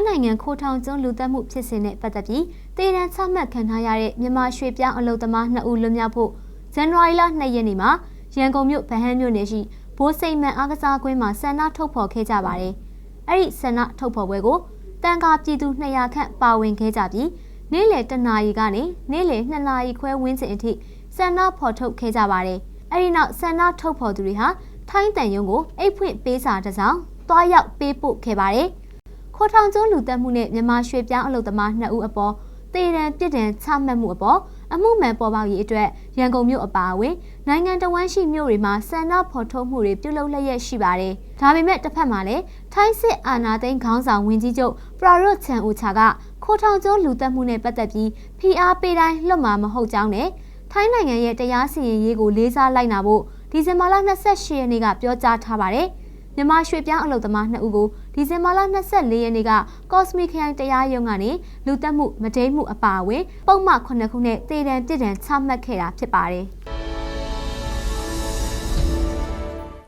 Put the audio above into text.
င်းနိုင်ငံခိုးထောင်ကျွန်းလူသက်မှုဖြစ်စဉ်နဲ့ပတ်သက်ပြီးတေရန်ချမှတ်ခံထားရတဲ့မြန်မာရွှေပြောင်းအလုပ်သမား2ဦးလွတ်မြောက်ဖို့ဇန်နဝါရီလ2ရက်နေ့မှာရန်ကုန်မြို့ဗဟန်းမြို့နယ်ရှိဘိုးစိန်မန်အားကစားကွင်းမှာဆန္ဒထုတ်ဖော်ခဲ့ကြပါတယ်။အဲ့ဒီဆန္ဒထုတ်ဖော်ပွဲကိုတန်ခါပြည်သူ200ခန့်ပါဝင်ခဲ့ကြပြီးနေ့လယ်တနာရီကနေနေ့လယ်2နာရီခွဲဝန်းကျင်အထိဆန္ဒဖော်ထုတ်ခဲ့ကြပါတယ်။အဲ့ဒီနောက်ဆန္ဒထုတ်ဖော်သူတွေဟာထိုင်းတန်ယုံကိုအိတ်ဖွင့်ပေးစာတစ်စောင်တွားရောက်ပေးပို့ခဲ့ပါတယ်။ ခိုထောင်ကျွန်းလူတက်မှုနဲ့မြန်မာရွှေပြောင်းအလုပ်သမား2ဦးအပေါ်တေရန်ပြစ်ဒဏ်ချမှတ်မှုအပေါ်အမှုမှန်ပေါ်ပေါက်ရေးအတွက်ရန်ကုန်မြို့အပါအဝင်နိုင်ငံတော်ဝန်ရှိမြို့တွေမှာဆန္ဒဖော်ထုတ်မှုတွေပြုလုပ်လျက်ရှိပါတယ်။ဒါပေမဲ့တစ်ဖက်မှာလည်းထိုင်းစစ်အာဏာသိမ်းခေါင်းဆောင်ဝင်ကြီးချုပ်ပရာရွတ်ချန်အိုချာကခိုထောင်ကျွန်းလူတက်မှုနဲ့ပတ်သက်ပြီးဖိအားပေးတိုင်းလွတ်မှာမဟုတ်ကြောင်းနဲ့ထိုင်းနိုင်ငံရဲ့တရားစီရင်ရေးကိုလေးစားလိုက်နာဖို့ဒီဇင်ဘာလ28ရက်နေ့ကပြောကြားထားပါတယ်။ မြန်မာရွှေပြောင်းအလုပ်သမား2ဦးကိုဒီဇင်ဘာလ24ရက်နေ့ကကော့စမီခရိုင်တရားရုံးကနေလူတက်မှုမဒိမှုအပါအဝင်ပုံမှန်9ခုနဲ့တေတံပြစ်ဒဏ်ချမှတ်ခဲ့တာဖြစ်ပါတယ်။